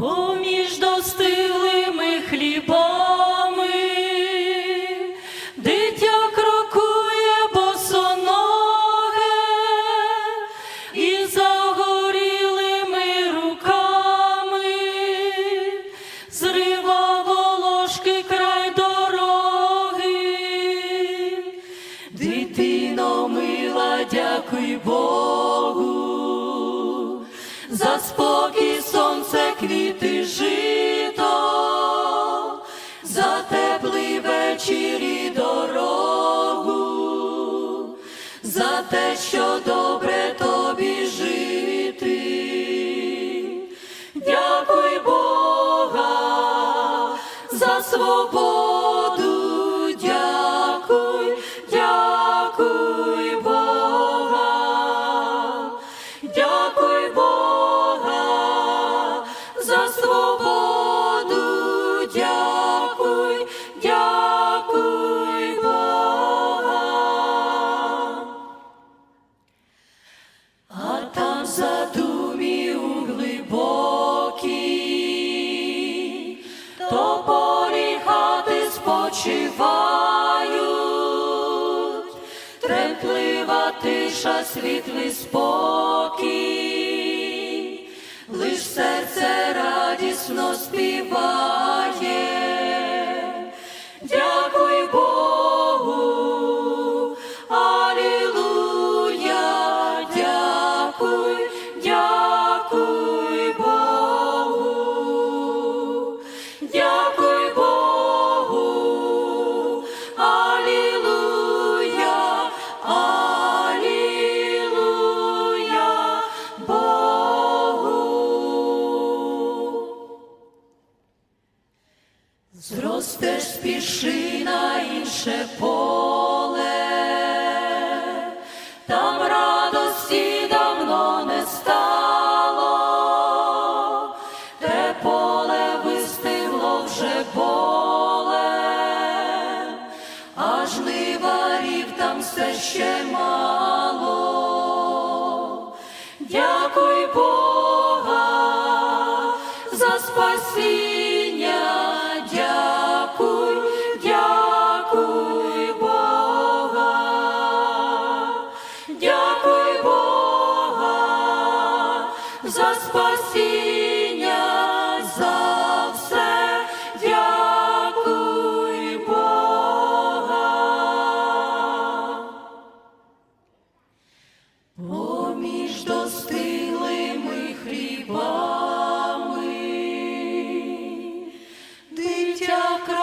поміж достилими хлібами, дитя крокує босоноге і загорілими руками зрива волошки край дороги. Дитино мила, дякуй Богу, за спокій теплий дорогу, за те, що добре тобі жити. Дякуй Бога за свободу, спочивають, тремтлива тиша, світлий спокій, Зростеш спіши на інше поле, там радості давно не стало, те поле вистигло вже болем, а жниварів там все ще мало. Дякуй Бога за спасіння, за спасіння, за все дякуй Бога. Поміж достилими хлібами, дитя.